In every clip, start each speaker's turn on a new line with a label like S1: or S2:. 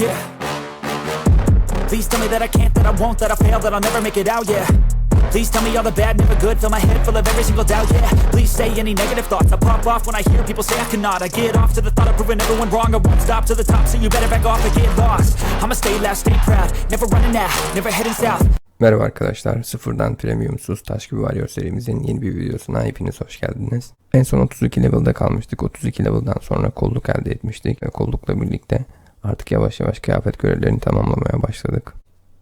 S1: yeah Please tell me that I can't, that I won't, that I fail, that I'll never make it out, yeah Please tell me all the bad, never good Fill my head full of every single doubt, yeah Please say any negative thoughts I pop off when I hear people say I cannot I get off to the thought of proving everyone wrong I won't stop to the top, so you better back off and get lost I'ma stay loud, stay proud Never running out, never heading south Merhaba arkadaşlar, sıfırdan premiumsuz Taş gibi Warrior serimizin yeni bir videosuna hepiniz hoş geldiniz. En son 32 level'da kalmıştık. 32 level'dan sonra kolluk elde etmiştik. Kollukla birlikte Artık yavaş yavaş kıyafet görevlerini tamamlamaya başladık.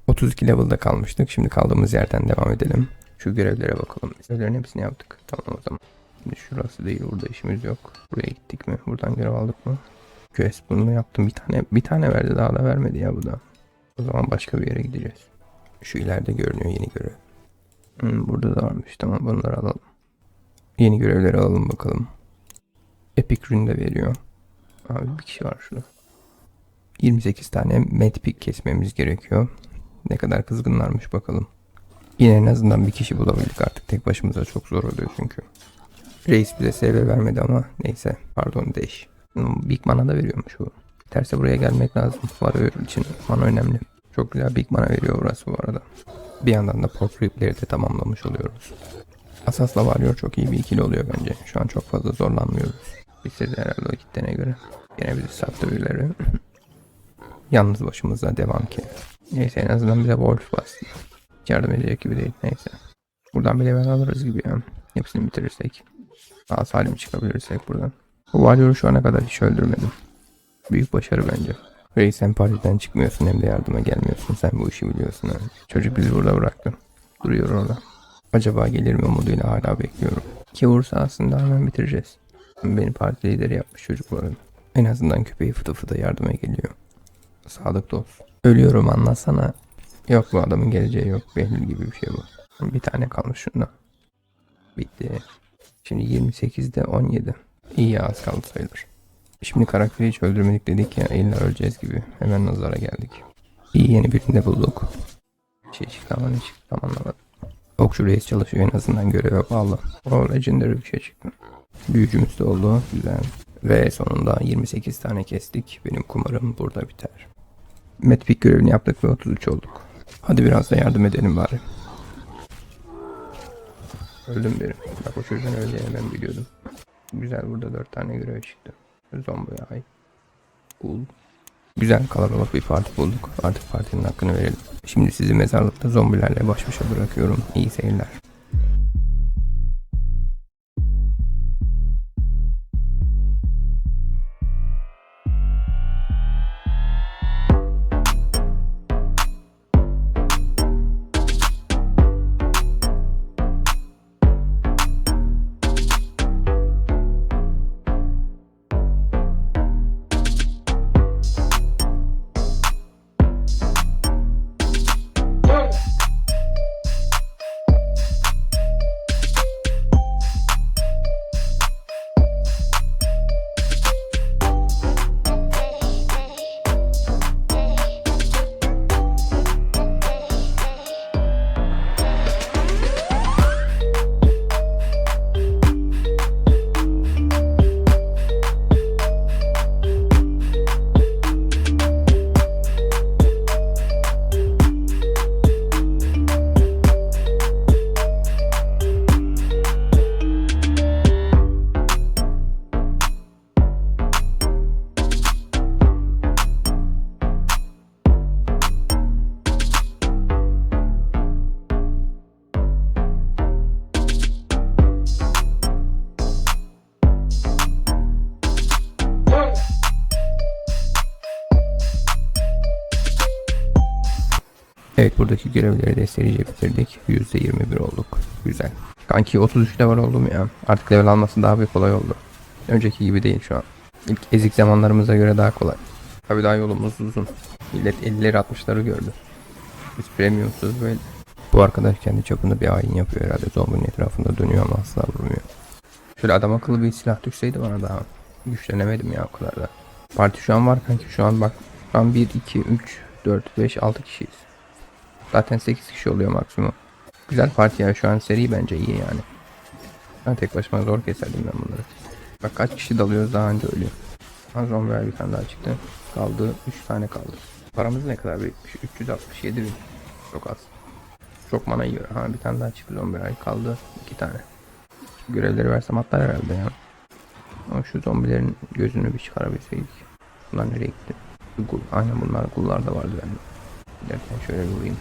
S1: 32 level'da kalmıştık. Şimdi kaldığımız yerden devam edelim. Şu görevlere bakalım. Görevlerin hepsini yaptık. Tamam o zaman. Şimdi şurası değil. Burada işimiz yok. Buraya gittik mi? Buradan görev aldık mı? Quest bunu yaptım. Bir tane bir tane verdi. Daha da vermedi ya bu da. O zaman başka bir yere gideceğiz. Şu ileride görünüyor yeni görev. Hmm, burada da varmış. Tamam bunları alalım. Yeni görevleri alalım bakalım. Epic Rune de veriyor. Abi bir kişi var şurada. 28 tane medpik kesmemiz gerekiyor. Ne kadar kızgınlarmış bakalım. Yine en azından bir kişi bulabildik artık. Tek başımıza çok zor oluyor çünkü. Reis bize SV vermedi ama neyse. Pardon deş. Hmm, Big Mana da veriyormuş bu. Terse buraya gelmek lazım. Varıyor için mana önemli. Çok güzel Big Mana veriyor burası bu arada. Bir yandan da pop Rip'leri de tamamlamış oluyoruz. Asas'la varıyor çok iyi bir ikili oluyor bence. Şu an çok fazla zorlanmıyoruz. Bitirdi herhalde o gittiğine göre. Yine bizi sattı birileri. Yalnız başımıza devam ki. Neyse en azından bize Wolf bastı. Yardım edecek gibi değil. Neyse. Buradan bile ben alırız gibi ya. Hepsini bitirirsek. Daha salim çıkabilirsek buradan. Bu Warrior'u şu ana kadar hiç öldürmedim. Büyük başarı bence. Reis sen partiden çıkmıyorsun hem de yardıma gelmiyorsun. Sen bu işi biliyorsun. Ha. Çocuk bizi burada bıraktı. Duruyor orada. Acaba gelir mi umuduyla hala bekliyorum. Ki vursa aslında hemen bitireceğiz. Beni parti lideri yapmış çocuk En azından köpeği fıtı fıtı yardıma geliyor. Sadık dost. Ölüyorum anlasana. Yok bu adamın geleceği yok. Behlül gibi bir şey bu. Bir tane kalmış şunda. Bitti. Şimdi 28'de 17. İyi ya az kaldı sayılır. Şimdi karakteri hiç öldürmedik dedik ya illa öleceğiz gibi. Hemen nazara geldik. İyi yeni birini de bulduk. Şey çıktı ama ne çıktı tam anlamadım. Okçu reis çalışıyor en azından göreve bağlı. O legendary bir şey çıktı. Büyücümüz de oldu. Güzel. Ve sonunda 28 tane kestik. Benim kumarım burada biter medpick görevini yaptık ve 33 olduk. Hadi biraz da yardım edelim bari. Öldüm biri. Bak o çocuğun öleceğini ben biliyordum. Güzel burada 4 tane görev çıktı. Zombiye ay. Cool. Güzel kalabalık bir parti bulduk. Artık partinin hakkını verelim. Şimdi sizi mezarlıkta zombilerle baş başa bırakıyorum. İyi seyirler. buradaki görevleri de serice bitirdik. %21 olduk. Güzel. Kanki 33 level oldum ya. Artık level alması daha bir kolay oldu. Önceki gibi değil şu an. İlk ezik zamanlarımıza göre daha kolay. Tabi daha yolumuz uzun. Millet 50'leri 60'ları gördü. Biz premiumsuz böyle. Bu arkadaş kendi çapında bir ayin yapıyor herhalde. Zombinin etrafında dönüyor ama asla vurmuyor. Şöyle adam akıllı bir silah düşseydi bana daha güçlenemedim ya o kadar da. Parti şu an var kanki şu an bak. Şu an 1, 2, 3, 4, 5, 6 kişiyiz. Zaten 8 kişi oluyor maksimum. Güzel parti ya şu an seri bence iyi yani. Ben tek başıma zor keserdim ben bunları. Bak kaç kişi dalıyoruz daha önce ölüyor. Azron veya bir tane daha çıktı. Kaldı 3 tane kaldı. Paramız ne kadar birikmiş? 367 bin. Çok az. Çok mana yiyor. Ha bir tane daha çıktı zombi ay kaldı. 2 tane. Şu görevleri versem atlar herhalde ya. Ama şu zombilerin gözünü bir çıkarabilseydik. Bunlar nereye gitti? Aynen bunlar kullarda vardı bende. Derken şöyle bir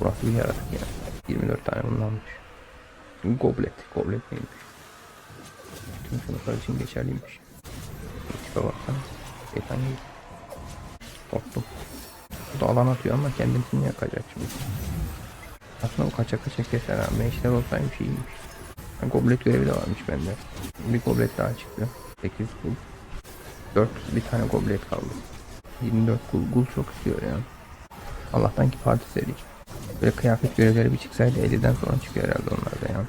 S1: Burası bir yaratık ya. 24 tane bundanmış. Goblet. Goblet neymiş? Tüm sınıflar için geçerliymiş. Tipe baksana. Şeytan gibi. Korktum. Bu da alan atıyor ama kendisini yakacak şimdi. Aslında o kaça kaça keser ha. Meşler olsaymış iyiymiş. Goblet görevi de varmış bende. Bir goblet daha çıktı. 8 kul. 4 bir tane goblet kaldı. 24 kul. Kul çok istiyor ya. Allah'tan ki parti dedik. Böyle kıyafet görevleri bir çıksaydı 50'den sonra çıkıyor herhalde onlar da ya.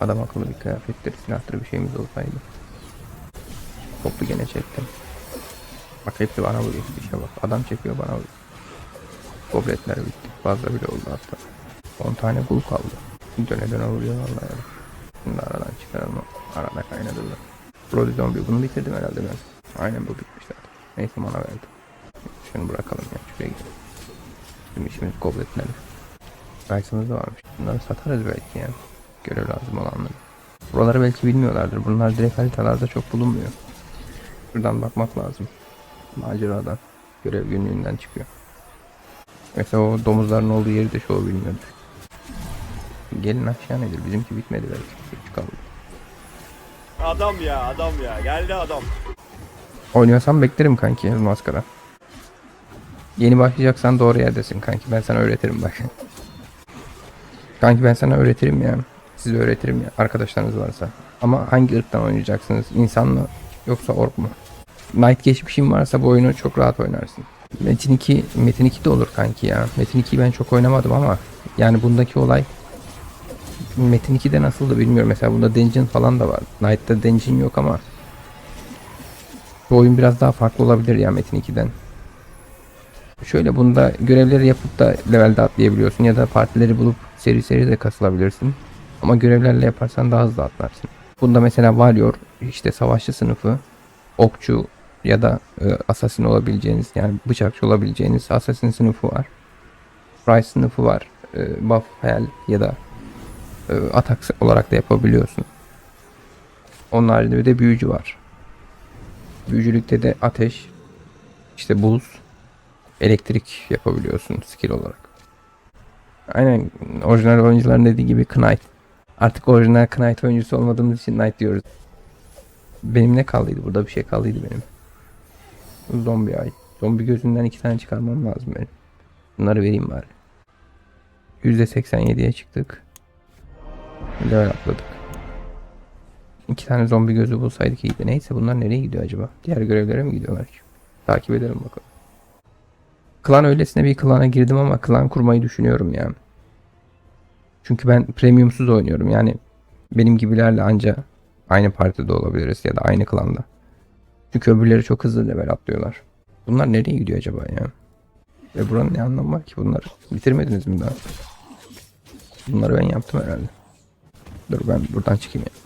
S1: Adam akıllı bir kıyafettir, silahtır bir şeyimiz olsaydı. Toplu gene çektim. Bak hepsi bana vuruyor bir şey bak. Adam çekiyor bana vuruyor. Gobletler bitti. Fazla bile oldu hatta. 10 tane kul kaldı. Döne döne vuruyor vallahi. Ya. Bunu da aradan çıkaralım. Arada kaynadılar. Brody Zombie bunu bitirdim herhalde ben. Aynen bu bitmiş zaten. Neyse bana verdi. Şunu bırakalım ya. Şuraya gidelim. Bizim işimiz kabul etmedi. da varmış. Bunları satarız belki yani. Göre lazım olanları. Buraları belki bilmiyorlardır. Bunlar direkt haritalarda çok bulunmuyor. Şuradan bakmak lazım. Maceradan. Görev günlüğünden çıkıyor. Mesela o domuzların olduğu yeri de çoğu bilmiyordu. Gelin aşağı nedir? Bizimki bitmedi belki. Çıkalım. Adam ya adam ya. Geldi adam. Oynuyorsam beklerim kanki maskara. Yeni başlayacaksan doğru yerdesin kanki ben sana öğretirim bak. kanki ben sana öğretirim ya. Size öğretirim ya arkadaşlarınız varsa. Ama hangi ırktan oynayacaksınız? İnsan mı yoksa ork mu? Knight geçmişim varsa bu oyunu çok rahat oynarsın. Metin 2, Metin 2 de olur kanki ya. Metin 2'yi ben çok oynamadım ama yani bundaki olay Metin 2'de nasıldı bilmiyorum. Mesela bunda Dungeon falan da var. Knight'ta Dungeon yok ama bu oyun biraz daha farklı olabilir ya Metin 2'den. Şöyle bunda görevleri yapıp da levelde atlayabiliyorsun ya da partileri bulup seri seri de kasılabilirsin. Ama görevlerle yaparsan daha hızlı atlarsın. Bunda mesela Warrior, işte savaşçı sınıfı, okçu ya da e, assassin olabileceğiniz yani bıçakçı olabileceğiniz assassin sınıfı var. Price sınıfı var. E, buff, hell ya da e, atak olarak da yapabiliyorsun. Onun haricinde bir de büyücü var. Büyücülükte de ateş, işte buz, elektrik yapabiliyorsun skill olarak. Aynen orijinal oyuncuların dediği gibi Knight. Artık orijinal Knight oyuncusu olmadığımız için Knight diyoruz. Benim ne kaldıydı burada bir şey kaldıydı benim. Zombi ay. Zombi gözünden iki tane çıkarmam lazım benim. Bunları vereyim bari. %87'ye çıktık. Level atladık. İki tane zombi gözü bulsaydık iyiydi. Neyse bunlar nereye gidiyor acaba? Diğer görevlere mi gidiyorlar ki? Takip edelim bakalım. Klan öylesine bir klana girdim ama klan kurmayı düşünüyorum ya. Çünkü ben premiumsuz oynuyorum yani benim gibilerle anca aynı partide olabiliriz ya da aynı klanda. Çünkü öbürleri çok hızlı level atlıyorlar. Bunlar nereye gidiyor acaba ya? Ve buranın ne anlamı var ki bunları? Bitirmediniz mi daha? Bunları ben yaptım herhalde. Dur ben buradan çıkayım ya.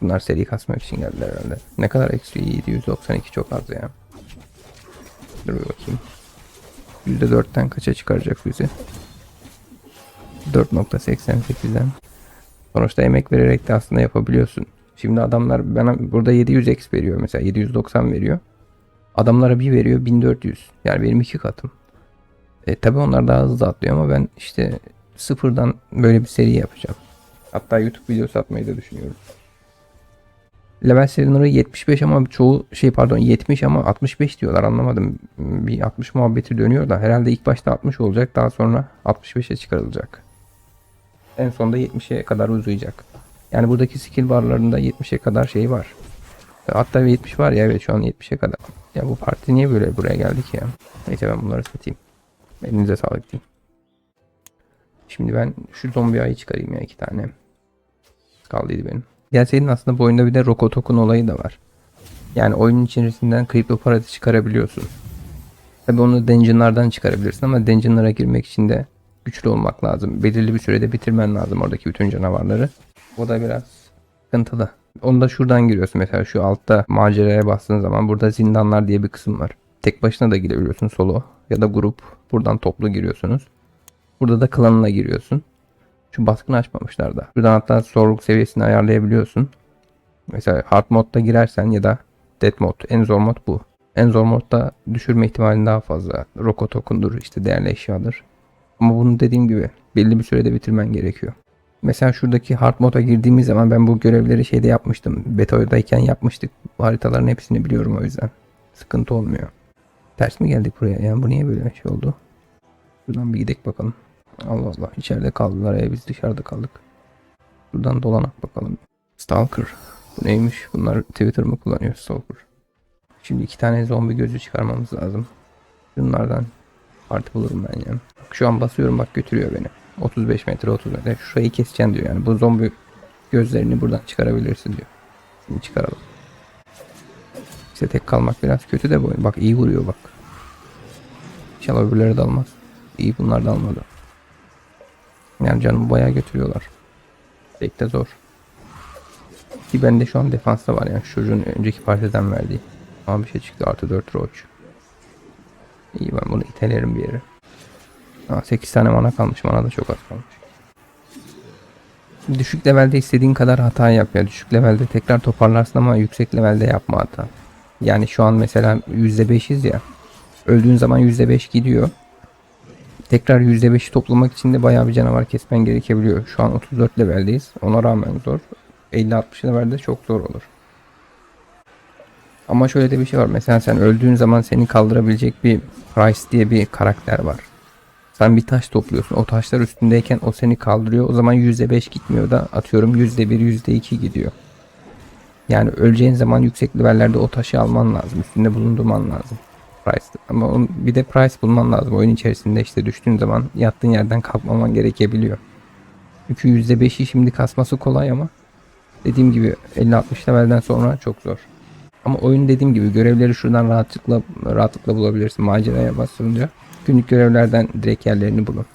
S1: Bunlar seri kasmak için geldiler herhalde. Ne kadar eksi 792 çok az ya. Dur bir bakayım. %4'ten kaça çıkaracak bizi? 4.88'den. Sonuçta emek vererek de aslında yapabiliyorsun. Şimdi adamlar bana burada 700 X veriyor mesela 790 veriyor. Adamlara bir veriyor 1400. Yani benim iki katım. E, tabii onlar daha hızlı atlıyor ama ben işte sıfırdan böyle bir seri yapacağım. Hatta YouTube videosu atmayı da düşünüyorum. Level sınırı 75 ama çoğu şey pardon 70 ama 65 diyorlar anlamadım. Bir 60 muhabbeti dönüyor da herhalde ilk başta 60 olacak daha sonra 65'e çıkarılacak. En sonda 70'e kadar uzayacak. Yani buradaki skill barlarında 70'e kadar şey var. Hatta 70 var ya evet şu an 70'e kadar. Ya bu parti niye böyle buraya geldi ki ya? Neyse ben bunları satayım. Elinize sağlık diyeyim. Şimdi ben şu zombi ayı çıkarayım ya iki tane. Kaldıydı benim. Gelseydin aslında bu oyunda bir de Rokotok'un olayı da var. Yani oyunun içerisinden Crypto Paradise çıkarabiliyorsun. Tabi onu dungeonlardan çıkarabilirsin ama dungeonlara girmek için de güçlü olmak lazım. Belirli bir sürede bitirmen lazım oradaki bütün canavarları. O da biraz sıkıntılı. Onu da şuradan giriyorsun mesela şu altta maceraya bastığın zaman burada zindanlar diye bir kısım var. Tek başına da girebiliyorsun solo ya da grup. Buradan toplu giriyorsunuz. Burada da klanına giriyorsun. Şu baskını açmamışlar da. Buradan hatta zorluk seviyesini ayarlayabiliyorsun. Mesela hard modda girersen ya da dead mod. En zor mod bu. En zor modda düşürme ihtimali daha fazla. Roko token'dur işte değerli eşyadır. Ama bunu dediğim gibi belli bir sürede bitirmen gerekiyor. Mesela şuradaki hard moda girdiğimiz zaman ben bu görevleri şeyde yapmıştım. Beta'dayken yapmıştık. Bu haritaların hepsini biliyorum o yüzden. Sıkıntı olmuyor. Ters mi geldik buraya? Yani bu niye böyle şey oldu? Şuradan bir gidek bakalım. Allah Allah içeride kaldılar ya e, biz dışarıda kaldık. Buradan dolanak bakalım. Stalker. Bu neymiş? Bunlar Twitter mı kullanıyor Stalker? Şimdi iki tane zombi gözü çıkarmamız lazım. Bunlardan parti bulurum ben yani. Bak şu an basıyorum bak götürüyor beni. 35 metre 30 metre. Şurayı keseceğim diyor yani. Bu zombi gözlerini buradan çıkarabilirsin diyor. Şimdi çıkaralım. İşte tek kalmak biraz kötü de bu. Bak iyi vuruyor bak. İnşallah öbürleri dalmaz. İyi bunlar da yani canım bayağı götürüyorlar. Pek de zor. Ki bende şu an defansta var yani şu çocuğun önceki partiden verdiği. Ama bir şey çıktı artı 4 roç. İyi ben bunu itelerim bir yere. Aa, 8 tane mana kalmış. Mana da çok az kalmış. Düşük levelde istediğin kadar hata yap ya. Düşük levelde tekrar toparlarsın ama yüksek levelde yapma hata. Yani şu an mesela %5'iz ya. Öldüğün zaman %5 gidiyor. Tekrar %5'i toplamak için de bayağı bir canavar kesmen gerekebiliyor. Şu an 34 leveldeyiz. Ona rağmen zor. 50-60 levelde çok zor olur. Ama şöyle de bir şey var. Mesela sen öldüğün zaman seni kaldırabilecek bir Price diye bir karakter var. Sen bir taş topluyorsun. O taşlar üstündeyken o seni kaldırıyor. O zaman %5 gitmiyor da atıyorum %1, %2 gidiyor. Yani öleceğin zaman yüksek levellerde o taşı alman lazım. Üstünde bulundurman lazım price'tır. Ama bir de price bulman lazım. Oyun içerisinde işte düştüğün zaman yattığın yerden kalkmaman gerekebiliyor. Çünkü %5'i şimdi kasması kolay ama dediğim gibi 50-60 levelden sonra çok zor. Ama oyun dediğim gibi görevleri şuradan rahatlıkla rahatlıkla bulabilirsin maceraya basınca. Günlük görevlerden direkt yerlerini bulun.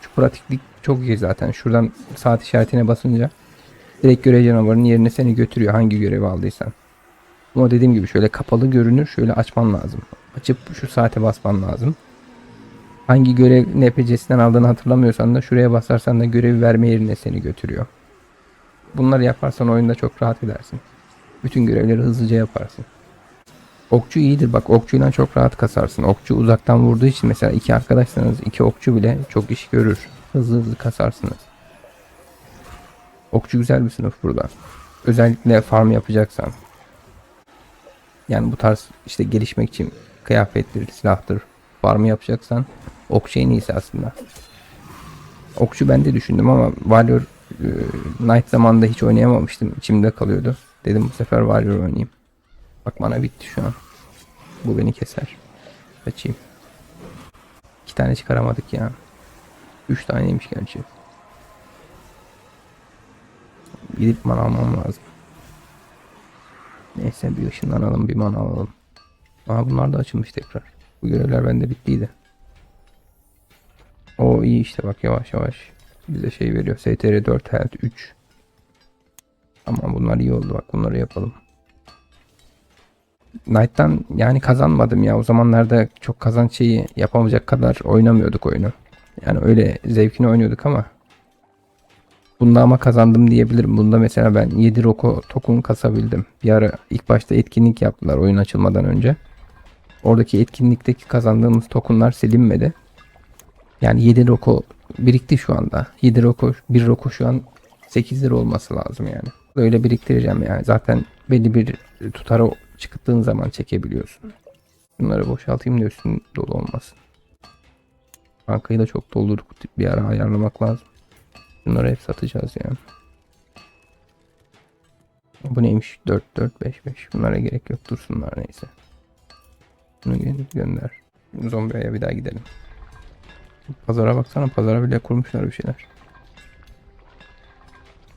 S1: Şu pratiklik çok iyi zaten. Şuradan saat işaretine basınca direkt görev canavarının yerine seni götürüyor hangi görevi aldıysan. Ama dediğim gibi şöyle kapalı görünür şöyle açman lazım açıp şu saate basman lazım. Hangi görev NPC'sinden aldığını hatırlamıyorsan da şuraya basarsan da görevi verme yerine seni götürüyor. Bunları yaparsan oyunda çok rahat edersin. Bütün görevleri hızlıca yaparsın. Okçu iyidir bak okçuyla çok rahat kasarsın. Okçu uzaktan vurduğu için mesela iki arkadaşsanız iki okçu bile çok iş görür. Hızlı hızlı kasarsınız. Okçu güzel bir sınıf burada. Özellikle farm yapacaksan. Yani bu tarz işte gelişmek için kıyafettir, silahtır, farm yapacaksan okçu en iyisi aslında. Okçu ben de düşündüm ama Valor e, Knight zamanında hiç oynayamamıştım. içimde kalıyordu. Dedim bu sefer Valor oynayayım. Bak mana bitti şu an. Bu beni keser. Kaçayım. İki tane çıkaramadık ya. Üç taneymiş gerçi. Gidip man almam lazım. Neyse bir ışınlanalım bir man alalım. Aa bunlar da açılmış tekrar. Bu görevler bende bittiydi. O iyi işte bak yavaş yavaş bize şey veriyor. STR 4 health 3. Ama bunlar iyi oldu bak bunları yapalım. Knight'tan yani kazanmadım ya. O zamanlarda çok kazanç şeyi yapamayacak kadar oynamıyorduk oyunu. Yani öyle zevkini oynuyorduk ama Bunda ama kazandım diyebilirim. Bunda mesela ben 7 Roko Tokun kasabildim. Bir ara ilk başta etkinlik yaptılar oyun açılmadan önce. Oradaki etkinlikteki kazandığımız tokenlar silinmedi. Yani 7 roko birikti şu anda. 7 roko, 1 roko şu an 8 lira olması lazım yani. Böyle biriktireceğim yani. Zaten belli bir tutara çıkıttığın zaman çekebiliyorsun. Bunları boşaltayım da üstün dolu olmasın. Bankayı da çok doldurduk bir ara ayarlamak lazım. Bunları hep satacağız yani. Bu neymiş? 4, 4, 5, 5. Bunlara gerek yok. Dursunlar neyse. Bunu gönder. Zombiye bir daha gidelim. Pazara baksana pazara bile kurmuşlar bir şeyler.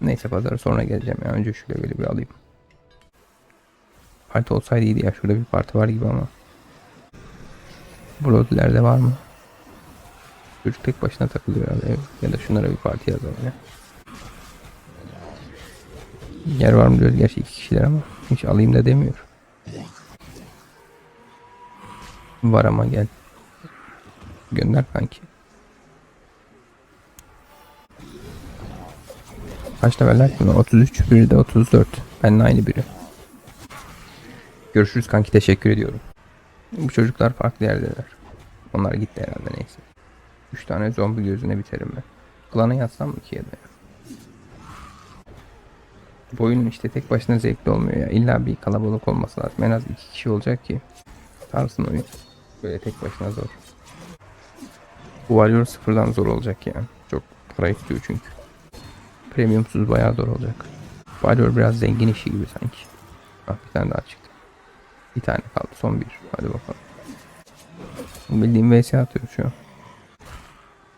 S1: Neyse pazara sonra geleceğim ya. Önce şöyle böyle bir alayım. Parti olsaydı iyiydi ya. Şurada bir parti var gibi ama. Broadler'de var mı? Çocuk tek başına takılıyor herhalde. Ya da şunlara bir parti yazalım ya. Yer var mı diyoruz gerçi iki kişiler ama hiç alayım da demiyor. Var ama gel. Gönder kanki. Kaç leveller bunu? 33, biri de 34. Benimle aynı biri. Görüşürüz kanki teşekkür ediyorum. Bu çocuklar farklı yerdeler. Onlar gitti herhalde neyse. 3 tane zombi gözüne biterim ben. Klana yatsam mı ki ya da? Bu işte tek başına zevkli olmuyor ya. İlla bir kalabalık olması lazım. En az iki kişi olacak ki. Tarsın oyun. Böyle tek başına zor. Bu Warrior sıfırdan zor olacak yani. Çok para istiyor çünkü. Premiumsuz bayağı zor olacak. Warrior biraz zengin işi gibi sanki. Ah bir tane daha çıktı. Bir tane kaldı son bir. Hadi bakalım. Bildiğim vs atıyor şu an.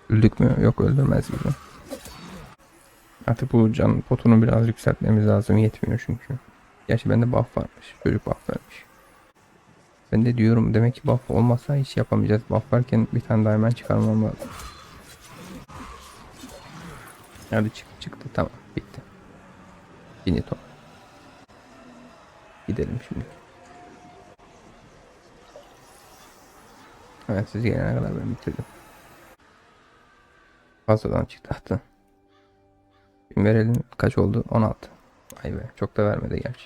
S1: Öldük mü? Yok öldürmez gibi. Artık bu can potunu biraz yükseltmemiz lazım. Yetmiyor çünkü. Gerçi bende buff varmış. Çocuk buff vermiş. Ben de diyorum demek ki buff olmasa hiç yapamayacağız. Buff varken bir tane daha hemen çıkarmam lazım. Hadi çık çıktı tamam bitti. Yine Finito. Gidelim şimdi. Evet siz gelene kadar ben bitirdim. Fazladan çıktı hatta. Verelim kaç oldu? 16. Ay be çok da vermedi gerçi.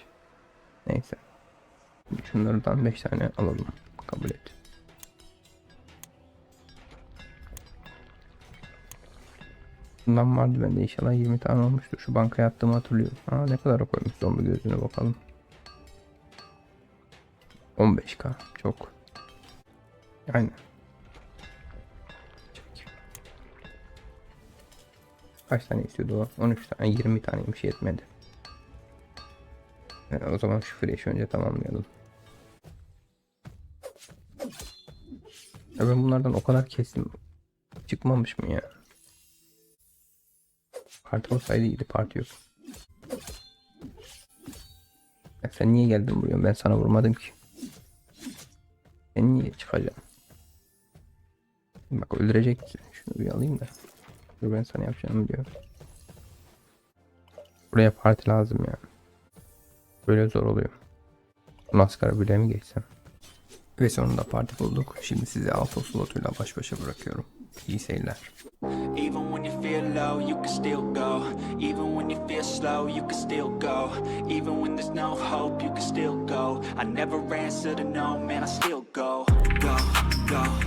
S1: Neyse. Şunlardan 5 tane alalım. Kabul et. Bundan vardı bende inşallah 20 tane olmuştur. Şu bankaya attığımı hatırlıyorum. Aa ne kadar koymuş zombi gözüne bakalım. 15k çok. Aynen. Kaç tane istiyordu o? 13 tane 20 taneymiş yetmedi. Yani o zaman şu fresh önce tamamlayalım. Ya ben bunlardan o kadar kesin çıkmamış mı ya? Parti olsaydı iyiydi parti yok. Ya sen niye geldin buraya? Ben sana vurmadım ki. Sen niye çıkacaksın? Bak öldürecek. Şunu bir alayım da. Dur ben sana yapacağım diyor. Buraya parti lazım ya. Yani. Böyle zor oluyor. Maskara bile mi geçsem? Ve sonunda parti bulduk. Şimdi sizi alto slotuyla baş başa bırakıyorum. İyi seyirler. Even when you feel low, you can still go. Even when you feel slow, you can still go. Even when there's no hope, you can still go. I never answer to no, man, I still go. Go, go.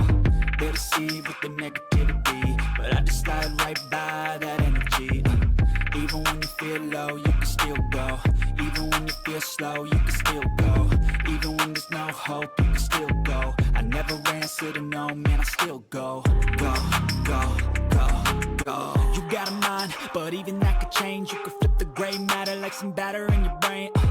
S1: able to see with the negativity. But I just slide right by that energy. Uh, even when you feel low, you can still go. Even when you feel slow, you can still go. Even when there's no hope, you can still go. I never answer to no, man, I still go. Go, go, go, go. You got a mind, but even that could change. You could flip the gray matter like some batter in your brain. Uh,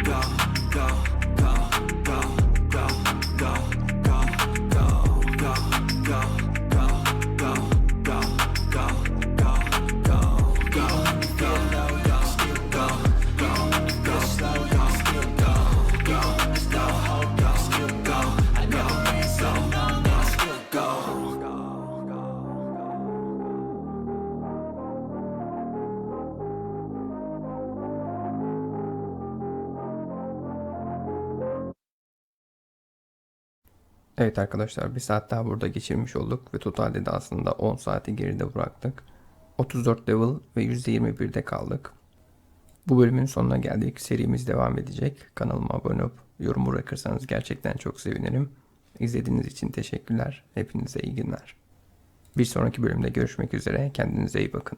S1: Evet arkadaşlar bir saat daha burada geçirmiş olduk ve totalde de aslında 10 saati geride bıraktık. 34 level ve %21'de kaldık. Bu bölümün sonuna geldik. Serimiz devam edecek. Kanalıma abone olup yorum bırakırsanız gerçekten çok sevinirim. İzlediğiniz için teşekkürler. Hepinize iyi günler. Bir sonraki bölümde görüşmek üzere. Kendinize iyi bakın.